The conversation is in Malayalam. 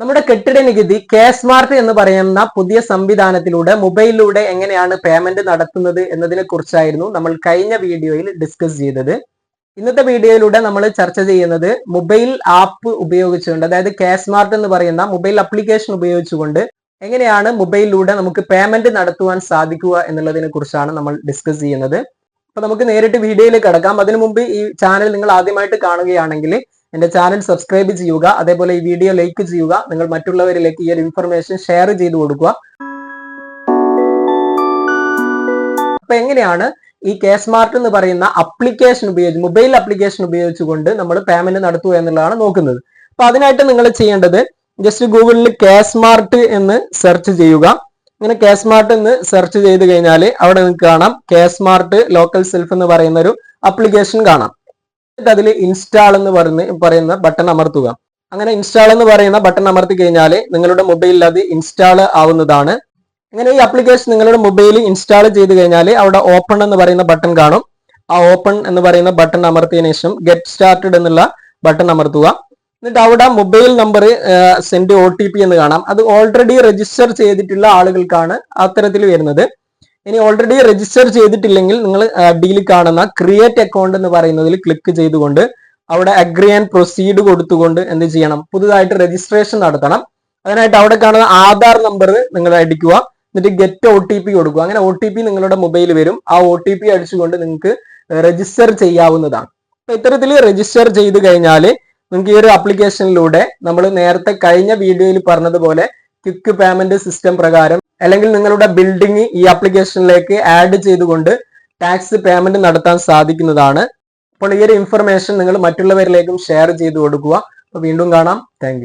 നമ്മുടെ കെട്ടിട നികുതി കെ സ്മാർട്ട് എന്ന് പറയുന്ന പുതിയ സംവിധാനത്തിലൂടെ മൊബൈലിലൂടെ എങ്ങനെയാണ് പേയ്മെന്റ് നടത്തുന്നത് എന്നതിനെ കുറിച്ചായിരുന്നു നമ്മൾ കഴിഞ്ഞ വീഡിയോയിൽ ഡിസ്കസ് ചെയ്തത്. ഇന്നത്തെ വീഡിയോയിലൂടെ നമ്മൾ ചർച്ച ചെയ്യുന്നത് മൊബൈൽ ആപ്പ് ഉപയോഗിച്ചുകൊണ്ട് അതായത് കെ സ്മാർട്ട് എന്ന് പറയുന്ന മൊബൈൽ അപ്ലിക്കേഷൻ ഉപയോഗിച്ചുകൊണ്ട് എങ്ങനെയാണ് മൊബൈലിലൂടെ നമുക്ക് പേയ്മെന്റ് നടത്തുവാൻ സാധിക്കുക എന്നുള്ളതിനെ കുറിച്ചാണ് നമ്മൾ ഡിസ്കസ് ചെയ്യുന്നത്. അപ്പൊ നമുക്ക് നേരിട്ട് വീഡിയോയിൽ കിടക്കാം. അതിനു മുമ്പ് ഈ ചാനൽ നിങ്ങൾ ആദ്യമായിട്ട് കാണുകയാണെങ്കിൽ എന്റെ ചാനൽ സബ്സ്ക്രൈബ് ചെയ്യുക അതേപോലെ ഈ വീഡിയോ ലൈക്ക് ചെയ്യുക നിങ്ങൾ മറ്റുള്ളവരിലേക്ക് ഈ ഒരു ഇൻഫർമേഷൻ ഷെയർ ചെയ്ത് കൊടുക്കുക. അപ്പൊ എങ്ങനെയാണ് ഈ കെ സ്മാർട്ട് എന്ന് പറയുന്ന അപ്ലിക്കേഷൻ ഉപയോഗിച്ച് മൊബൈൽ അപ്ലിക്കേഷൻ ഉപയോഗിച്ചുകൊണ്ട് നമ്മൾ പേയ്മെന്റ് നടത്തുക എന്നുള്ളതാണ് നോക്കുന്നത്. അപ്പൊ അതിനായിട്ട് നിങ്ങൾ ചെയ്യേണ്ടത് ജസ്റ്റ് ഗൂഗിളിൽ കെ സ്മാർട്ട് എന്ന് സെർച്ച് ചെയ്യുക. ഇങ്ങനെ കെ സ്മാർട്ട് എന്ന് സെർച്ച് ചെയ്ത് കഴിഞ്ഞാൽ അവിടെ നിങ്ങൾക്ക് കാണാം കെ സ്മാർട്ട് ലോക്കൽ സെൽഫ് എന്ന് പറയുന്ന ഒരു അപ്ലിക്കേഷൻ കാണാം. എന്നിട്ട് അതിൽ ഇൻസ്റ്റാൾ എന്ന് പറഞ്ഞ് പറയുന്ന ബട്ടൺ അമർത്തുക. അങ്ങനെ ഇൻസ്റ്റാൾ എന്ന് പറയുന്ന ബട്ടൺ അമർത്തി കഴിഞ്ഞാൽ നിങ്ങളുടെ മൊബൈലിൽ അത് ഇൻസ്റ്റാൾ ആവുന്നതാണ്. അങ്ങനെ ഈ ആപ്ലിക്കേഷൻ നിങ്ങളുടെ മൊബൈലിൽ ഇൻസ്റ്റാൾ ചെയ്ത് കഴിഞ്ഞാൽ അവിടെ ഓപ്പൺ എന്ന് പറയുന്ന ബട്ടൺ കാണും. ആ ഓപ്പൺ എന്ന് പറയുന്ന ബട്ടൺ അമർത്തിയതിനു ശേഷം ഗെറ്റ് സ്റ്റാർട്ടഡ് എന്നുള്ള ബട്ടൺ അമർത്തുക. എന്നിട്ട് അവിടെ മൊബൈൽ നമ്പർ സെൻഡ് ഒ എന്ന് കാണാം. അത് ഓൾറെഡി രജിസ്റ്റർ ചെയ്തിട്ടുള്ള ആളുകൾക്കാണ് അത്തരത്തിൽ വരുന്നത്. ഇനി ഓൾറെഡി രജിസ്റ്റർ ചെയ്തിട്ടില്ലെങ്കിൽ നിങ്ങൾ അടിയിൽ കാണുന്ന ക്രിയേറ്റ് അക്കൗണ്ട് എന്ന് പറയുന്നതിൽ ക്ലിക്ക് ചെയ്തുകൊണ്ട് അവിടെ അഗ്രി ആൻഡ് പ്രൊസീഡ് കൊടുത്തുകൊണ്ട് എന്ത് ചെയ്യണം? പുതുതായിട്ട് രജിസ്ട്രേഷൻ നടത്തണം. അതിനായിട്ട് അവിടെ കാണുന്ന ആധാർ നമ്പർ നിങ്ങൾ അടിക്കുക. എന്നിട്ട് ഗെറ്റ് ഒ ടി പി കൊടുക്കുക. അങ്ങനെ ഒ ടി പി നിങ്ങളുടെ മൊബൈൽ വരും. ആ ഒ ടി പി അടിച്ചുകൊണ്ട് നിങ്ങൾക്ക് രജിസ്റ്റർ ചെയ്യാവുന്നതാണ്. ഇത്തരത്തിൽ രജിസ്റ്റർ ചെയ്ത് കഴിഞ്ഞാൽ നിങ്ങൾക്ക് ഈ ഒരു ആപ്ലിക്കേഷനിലൂടെ നമ്മൾ നേരത്തെ കഴിഞ്ഞ വീഡിയോയിൽ പറഞ്ഞതുപോലെ ക്വിക്ക് പേയ്മെന്റ് സിസ്റ്റം പ്രകാരം അല്ലെങ്കിൽ നിങ്ങളുടെ ബിൽഡിംഗ് ഈ ആപ്ലിക്കേഷനിലേക്ക് ആഡ് ചെയ്തുകൊണ്ട് ടാക്സ് പേയ്മെന്റ് നടത്താൻ സാധിക്കുന്നതാണ്. അപ്പോൾ ഈ ഒരു ഇൻഫർമേഷൻ നിങ്ങൾ മറ്റുള്ളവരിലേക്കും ഷെയർ ചെയ്തു കൊടുക്കുക. അപ്പോൾ വീണ്ടും കാണാം. താങ്ക്